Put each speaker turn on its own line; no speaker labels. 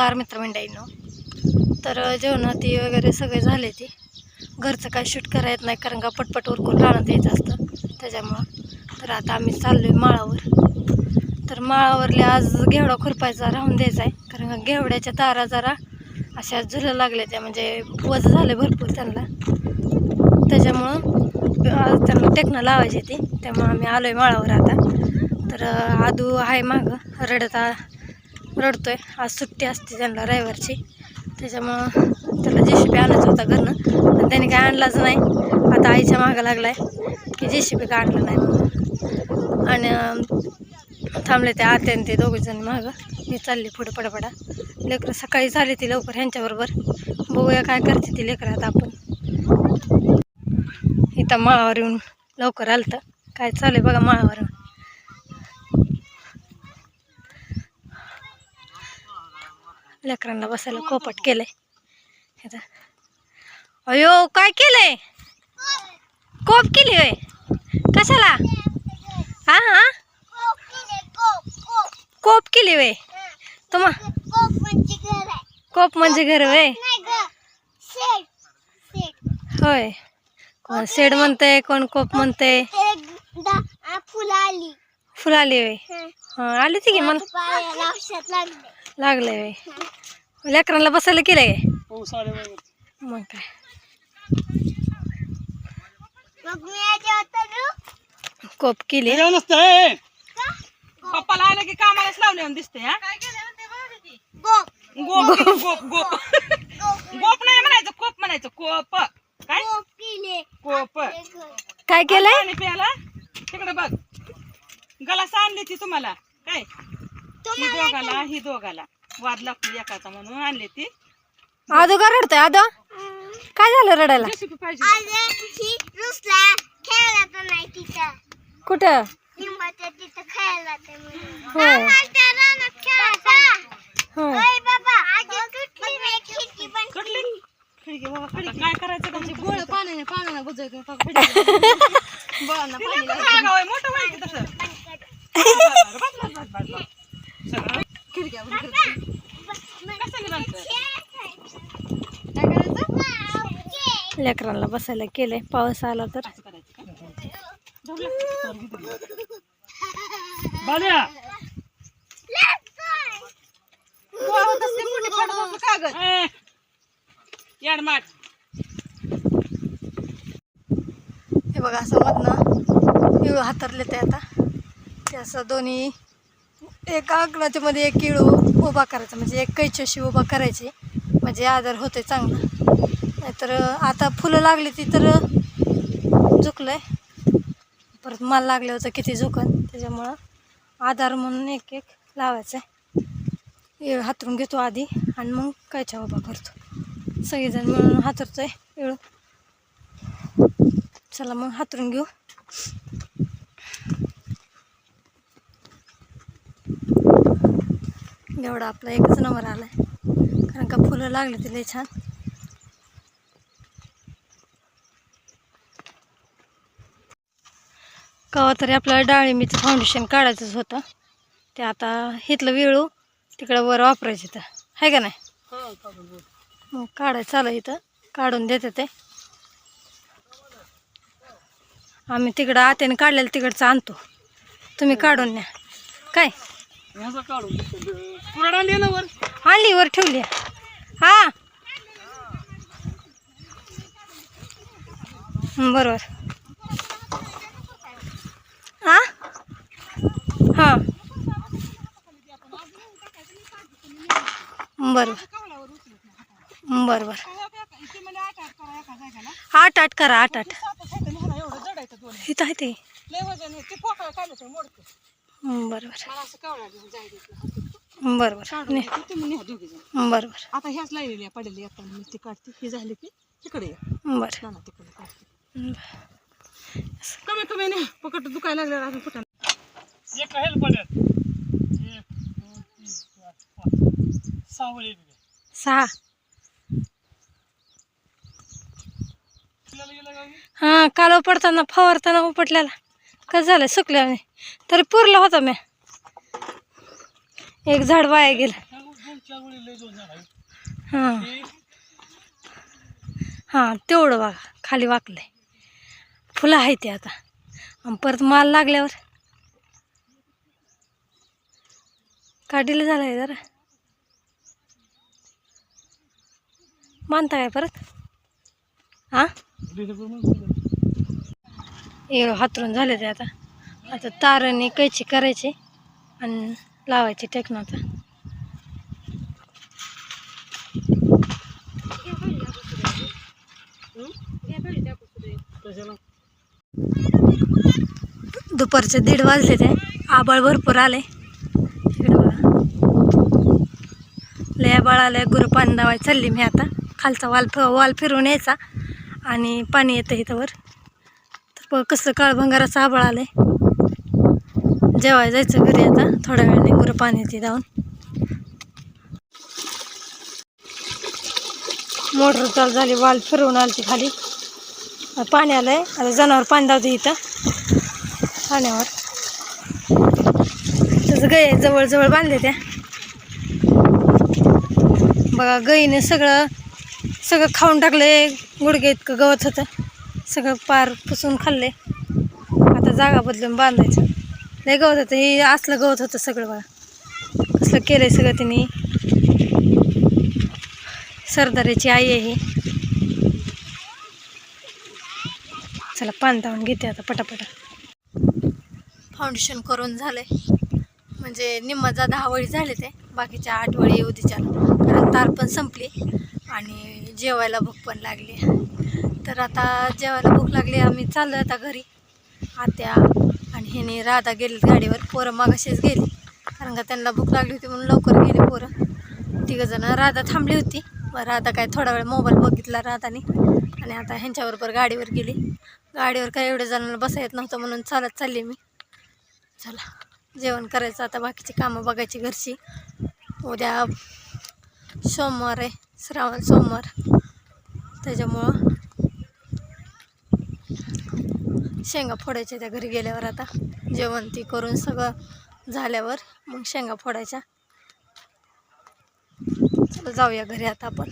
नमस्कार मित्रमंडळींनो. तर जेवणाती वगैरे सगळे झाले ते. घरचं काय शूट करायचं नाही कारण का पटपट उरकून राहण्यात यायचं असतं. त्याच्यामुळं. तर आता आम्ही चाललो आहे माळावर. तर माळावरले आज घेवडा खुरपायचा राहून द्यायचा आहे. कारण का घेवड्याच्या तारा जरा अशा झुलं लागल्या त्या म्हणजे वज झाले भरपूर त्यांना. त्याच्यामुळं आज त्यांना टेकणं लावायची ती. त्यामुळं आम्ही आलो आहे माळावर आता. तर आदू आहे मागं. रडता रडतोय. आज सुट्टी असते त्यांना रविवारची. त्याच्यामुळं त्याला जे सी बी आणायचं होता घरनं. पण त्याने काय आणलाच नाही. आता आईच्या मागं लागलाय की जे सी बी का आणलं नाही म्हणून. आणि थांबले ते आत्याने ते दोघेजण मागं. मी चालली पुढे पडापडा. लेकरं सकाळी झाली ती लवकर ह्यांच्याबरोबर. बघूया काय करते ती लेकरं आता आपण. इथं माळावर येऊन लवकर आलं तर काय चालू आहे बघा माळावर. लेकरांना बसायला कोपट केलंय. अयो काय केलंय? कोप केली होय? कशाला? हा हा कोप केली वय तुम्हा कोप म्हणजे घर वय होय. कोण शेड म्हणते कोण कोप म्हणते
फुलं आली
फुलाली वय हा आली ती की? मला
पायाला औषध लागले
लागलंय लेकरांना बसायला केलंय मग काय?
मग मी याच्यावर तरू
कोप केली
नसतं पप्पाला आलं की कामालाच लावले दिसते हा?
गोप
गोप. गोप गोप. गोप नाही म्हणायचं कोप म्हणायचं कोप. काय?
गोप केले.
कोप.
काय केलंय?
पाणी प्यायला? तिकडे बघ. गलास आणली ती तुम्हाला. काय? ही दोघाला ही दोघाला. वाद लागतो एकाचा म्हणून आणली ती.
आदो का रडतोय? आदो? काय झालं रडायला?
रेसिपी पाहिजे.
ही
कुठं?
तुटली नाही. खिडकी पण
कटली खिडकी बाबा खिडकी. काय करायचं का गोळ
पाण्याने पाण्याने बुजायचं
मोठं की तसं बस, बस, बस, बस, बस. सगळं कशाने बांधतं?
लेकरांना बसायला केलंय. पाऊस आला तर. हे बघा असं मधनं हातरले ते आता. ते असं दोन्ही एका आकडाच्या मध्ये एक किळू उभा करायचा म्हणजे एक कैची अशी उभा करायची म्हणजे आदर होते चांगला. नाहीतर आता फुलं लागली ती तर झुकलंय. परत माल लागलं होतं किती झुकन त्याच्यामुळं आधार म्हणून एक एक लावायचं आहे हातरून घेतो आधी आणि मग कैच्या उभा करतो. सगळेजण मिळून हातरतोय इळू चला मग हातरून घेऊ. एवढा आपला एकच नंबर आलाय. कारण का फुलं लागले तिला छान. कवा तरी आपल्याला डाळिंबीचं फाउंडेशन काढायचंच होतं. ते आता हिथलं वेळू तिकडं वर वापरायचं तर आहे का नाही? मग काढायचं चालू आहे इथं. काढून देते ते. आम्ही तिकडं आत्याने काढलेलं तिकडचं आणतो. तुम्ही काढून न्या. काय?
काढून पुराड आणली ना वर?
आणली वर ठेवली हा. हं, बरोबर. हा? हां. बरोबर. बरोबर. आठ आठ करा आठ आठ. इथं आहे ते. हं, बरोबर. बरोबर. बरोबर.
आता ह्याच पडलेली आता मी ती काढते. ही झाली की तिकडे ये.
बरं.
तिकडे काढते. कमी कमी नाही. पकड दुखायला अजून कुठं
सहा. हां कालव पडताना फवारताना उपटल्याला का झालं? सुकल्या तरी पुरला होता मी एक झाड वाया गेलं. हां. हां तेवढं बघा. खाली वाकलंय. फुलं आहे ते आता. आणि परत माल लागल्यावर. काढीला झालंय जरा. मानता काय परत? हां? हे हातरून झाले ते आता. आता ताराने कैची करायची आणि लावायची टेक्नॉचा दुपारचे दीड वाजले ते. आबाळ भरपूर आले लय आबाळ आलं गुरु पाणी दावायला चालली मी आता. खालचा वाल वाल फिरून यायचा आणि पाणी येतं इथं वर. कसं बघ कसं काळभंगाराचं आलं आहे जेवायला जायचं घरी आता. थोड्या वेळाने गुरं पाणी येते जाऊन. मोटर चालू झाली वाल फिरवून आली खाली. पाणी आलं आहे आता जनावर पाणी धावते इथं. पाण्यावर. तसं गय जवळजवळ बांधले त्या. बघा गईने सगळं सगळं खाऊन टाकलं आहे गुडघे इतकं गवत होतं. सगळं पार पुसून खाल्ले. आता जागा बदलून बांधायचं. लय गवत होतं. हे असलं गवत होतं सगळं बघा. कसलं आहे सगळं तिने. सरदाराची आई आहे ही. चला पान धावून घेते आता पटापटा. फाउंडेशन करून झाले म्हणजे निम्माचा दहा वळी झाले ते. बाकीच्या आठ वळी येऊ कारण तार पण संपली. आणि जेवायला भूक पण लागली. तर आता जेवायला भूक लागली आम्ही चाललो आता घरी. आत्या आणि ह्याने राधा गेली गाडीवर पोरं मागाशीच गेली. कारण का त्यांना भूक लागली होती म्हणून लवकर गेली पोरं. तिघंजणं राधा थांबली होती. मग राधा काय थोडा वेळ मोबाईल बघितला राधाने. आणि आता ह्यांच्याबरोबर गाडीवर गेली. गाडीवर काय एवढ्या जणांना बसा येत नव्हतं म्हणून चालत चालली मी. चला जेवण करायचं आता बाकीची कामं बघायची घरची. उद्या सोमवार आहे श्रावण सोमवार. त्याच्यामुळं शेंगा फोडायच्या त्या घरी गेल्यावर आता. जेवण ती करून सगळं झाल्यावर मग शेंगा फोडायच्या. चला जाऊया घरी आता आपण.